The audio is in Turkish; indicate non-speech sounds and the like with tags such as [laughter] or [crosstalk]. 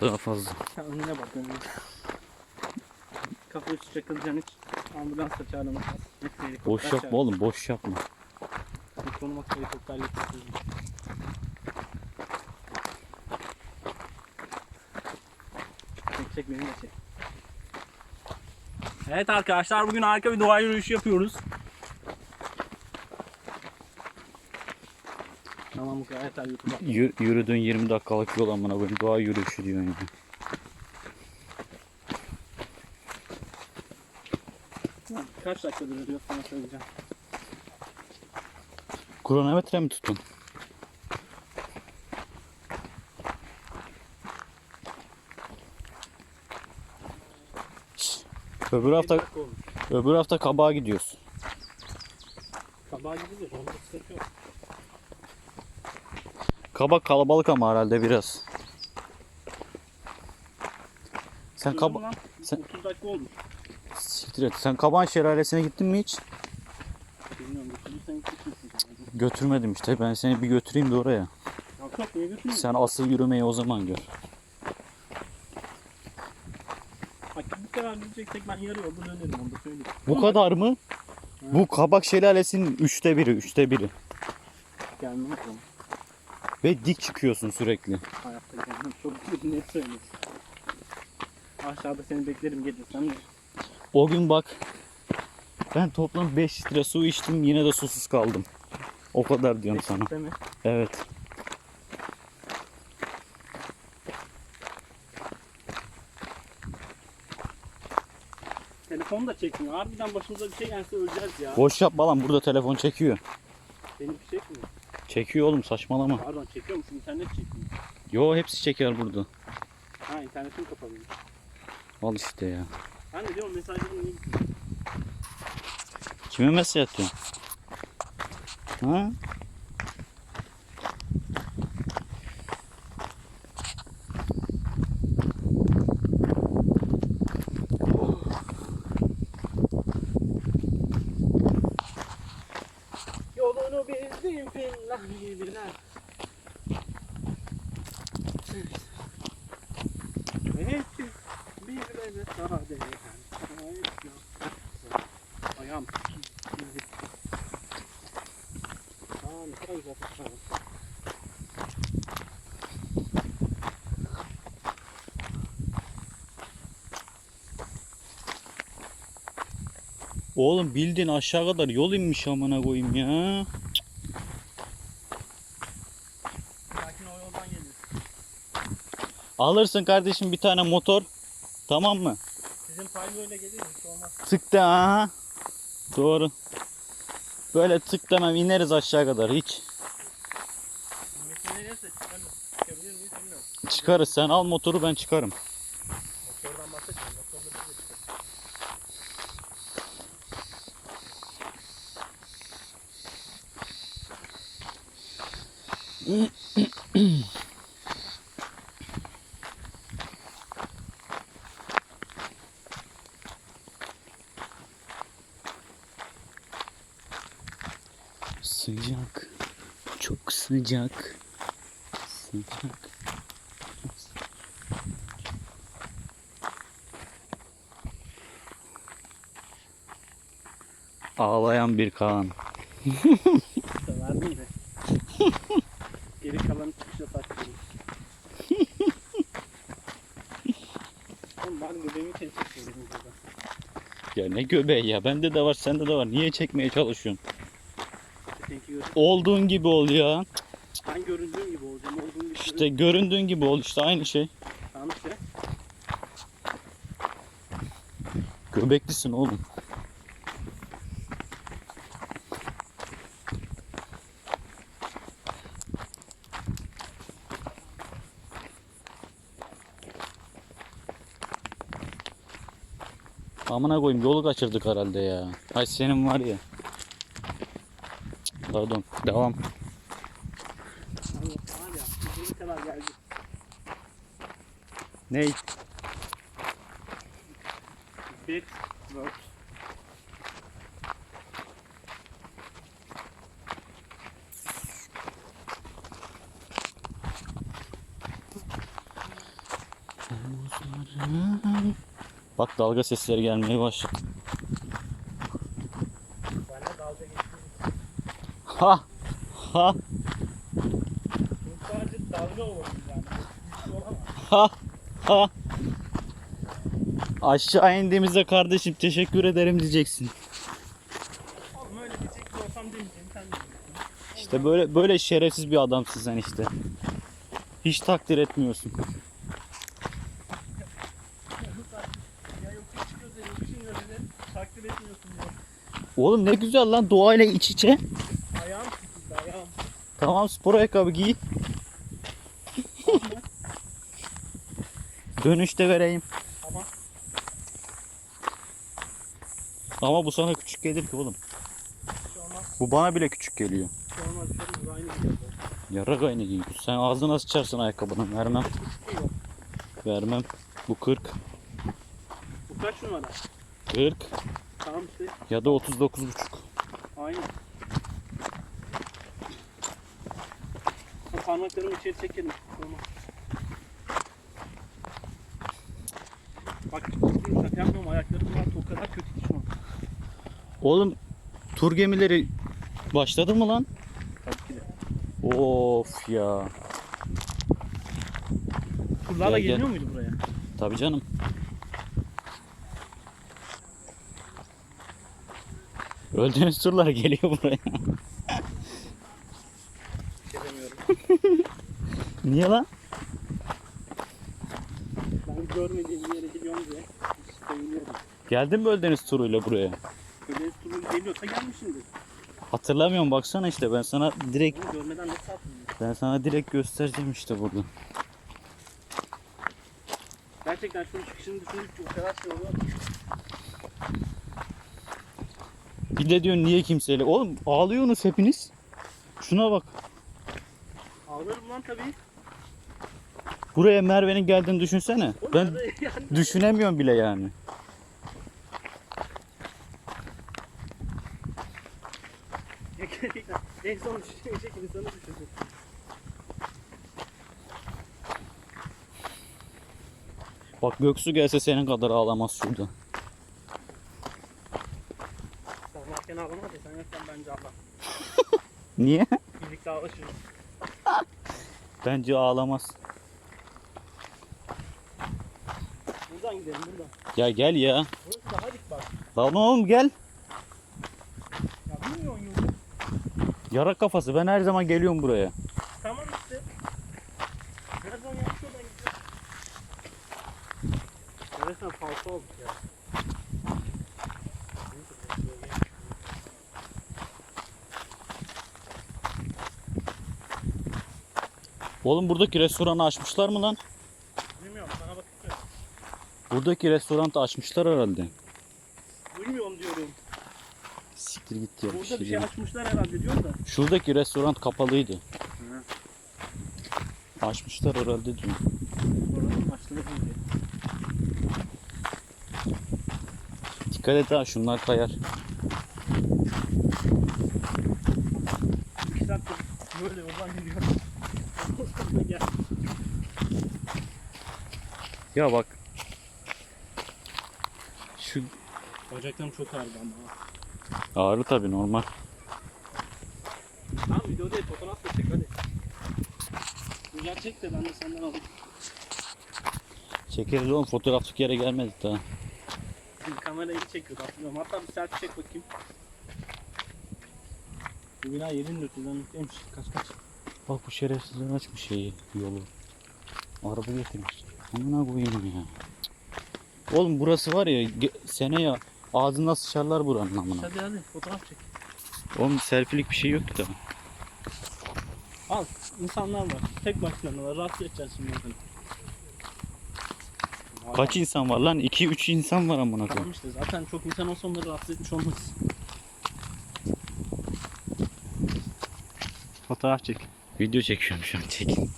daha fazla. Sen önüne bak önüne. Kafa üstü çakılacaksın hiç. Ambulans da helikopter Boş yapma çağır. oğlum boş yapma. Konum atı helikopterle çek beni de çek. Evet arkadaşlar bugün harika bir doğa yürüyüşü yapıyoruz. Kadar yeter YouTube'a. Yür- yürüdüğün 20 dakikalık yol amına koyayım. Doğa yürüyüşü diyorsun ya. Lan Kaç dakikadır yürüyor sana söyleyeceğim. Kronometre mi tuttun? Öbür hafta öbür hafta kabağa gidiyoruz. Kabağa gidiyor. Onda sıkıntı yok. Kabak kalabalık ama herhalde biraz. Sen kaba sen- 30 dakika olmuş. siktir et. Sen kabağın şelalesine gittin mi hiç? Bilmiyorum. Götürdüysen gitmişsin. Götürmedim işte. Ben seni bir götüreyim de oraya. Niye? Sen asıl yürümeyi o zaman gör. Bak bu kadar gideceksek ben yarı yolda dönerim onu da söyleyeyim. Bu kadar mı? Bu kabak şelalesinin üçte biri, üçte biri. Gelmem o zaman. Ve dik çıkıyorsun sürekli. Hayatta gelmem. Çok net söylüyorsun. Aşağıda seni beklerim gelirsen de. O gün bak ben toplam 5 litre su içtim yine de susuz kaldım. O kadar diyorum sana. Deme. Evet. Telefon da çekmiyor. Harbiden başımıza bir şey gelse öleceğiz ya. Boş yapma lan burada telefon çekiyor. Benim bir şey çekmiyor. Çekiyor oğlum saçmalama. Pardon çekiyor musun? İnternet çekmiyor. Yo hepsi çeker burada. Ha internetim kapalı. Al işte ya. Ben de diyorum mesajlarım niye gitmiyor? Kime mesaj atıyorsun? Ha? Birbirine sade. Ayağım. Kadar güzel tutar. Oğlum bildiğin aşağı kadar yol inmiş amına koyayım ya. Sakin o yoldan geliyor. Alırsın kardeşim bir tane motor. Tamam mı? Sizin paylo ile gelir? Hiç olmaz. Tık de aha. Doğru. Böyle tık demem ineriz aşağı kadar hiç. Çıkarız. Çıkabilir miyiz bilmiyorum. Çıkarız sen al motoru ben çıkarım. Motordan bahsetmiyorum. Motorda biz de çıkarız. Sıcak. [clears throat] Çok sıcak. Sıcak. Ağlayan bir Kaan. Geri kalanı çıkışa. Oğlum bari göbeğimi keseceksin burada. Ya ne göbeği ya bende de var sende de var. Niye çekmeye çalışıyorsun? Olduğun gibi ol ya. Ben göründüğüm gibi olacağım. Olduğum gibi İşte göründüğün gibi ol işte aynı şey. Tamam işte. Göbeklisin oğlum. Amına koyayım yolu kaçırdık herhalde ya. Ay senin var ya. Pardon. Devam. Ney? Bit work. Bak dalga sesleri gelmeye başladı. Bana dalga geçti. Ha! Ha! Sadece dalga olabilir yani. Ha! Ha! Aşağı indiğimizde kardeşim teşekkür ederim diyeceksin. Oğlum öyle diyecek bir olsam demeyeceğim. Sen. İşte böyle böyle şerefsiz bir adamsın sen işte. Hiç takdir etmiyorsun. Oğlum ne güzel lan doğayla iç içe. Tamam spor ayakkabı giy. Dönüşte vereyim. Tamam. Ama bu sana küçük gelir ki oğlum. Bu bana bile küçük geliyor. Yarak aynı giy. Sen ağzına sıçarsın ayakkabının. Vermem. Vermem. Bu 40. Bu kaç numara? 40 Tamam işte. ya da 39,5. Aynı. Ben parmaklarımı içeri çekelim. Tamam. Bak şaka yapmıyorum. Ayaklarım var. O kadar kötü ki şu an. Oğlum tur gemileri başladı mı lan? Tabii ki de. Of ya. Turlarla Gel, gel. muydu buraya? Tabii canım. Öldüğünüz turlar geliyor buraya. Bir şey demiyorum. Niye lan? Ben görmediğim bir yere gidiyorum diye. Seviniyorum. Geldin mi Öldüğünüz turuyla buraya? Böyle turu geliyorsa gelmişimdir. Hatırlamıyorum baksana işte ben sana direkt Bunu görmeden nasıl atmıyor? ben sana direkt göstereceğim işte burada. Gerçekten şunun çıkışını düşündükçe o kadar şey oluyor. Bir de diyorsun niye kimseyle? Oğlum ağlıyorsunuz hepiniz. Şuna bak. Ağlarım lan tabii. Buraya Merve'nin geldiğini düşünsene. Ben [laughs] düşünemiyorum bile yani. en son düşünecek insanı düşünecek. Bak Göksu gelse senin kadar ağlamaz şurada. Sen varken ağlamaz ya sen yokken bence ağlar. Niye? Birlikte ağlaşırız. Bence ağlamaz. Buradan gidelim buradan. Ya gel ya. Burası daha dik bak. Lan oğlum gel. Ya bilmiyorsun yolu. Yara kafası ben her zaman geliyorum buraya. Tamam işte. Zaman yanlış yoldan gidiyor. Resmen falso olduk ya. Oğlum buradaki restoranı açmışlar mı lan? Bilmiyorum sana bakıyorum. Buradaki restoranı açmışlar herhalde. Bilmiyorum diyorum. Siktir git ya. Burada şey bir şey değil. açmışlar herhalde diyor da. Şuradaki restoran kapalıydı. Açmışlar herhalde diyor. Oranın diye. Dikkat et ha şunlar kayar. İki saattir böyle. Sonra [laughs] gel. Ya bak. Şu Bacaklarım çok ağrıdı ama. ağrı tabi normal. Tamam video değil fotoğraf da çek hadi. Güzel çek de ben de senden alayım. Çekeriz oğlum fotoğraflık yere gelmedik daha. Kamerayı çekiyordu hatırlıyorum. Hatta bir selfie çek bakayım. Bu bina 7400'den yüklemiş. Kaç kaç? Bak bu şerefsizler açmış şeyi yolu. Araba getirmiş. Amına koyayım ya. Oğlum burası var ya ge- sene ya ağzına sıçarlar buranın amına. Hadi hadi fotoğraf çek. Oğlum selfie'lik bir şey yok da. Al insanlar var. Tek başlarına rahatsız edeceğiz şimdi. bakın. Kaç insan var lan? 2-3 insan var amına koyayım. Tamam işte zaten çok insan olsa onları rahatsız etmiş olmaz. Fotoğraf çek. Video çekiyorum şu an çekin.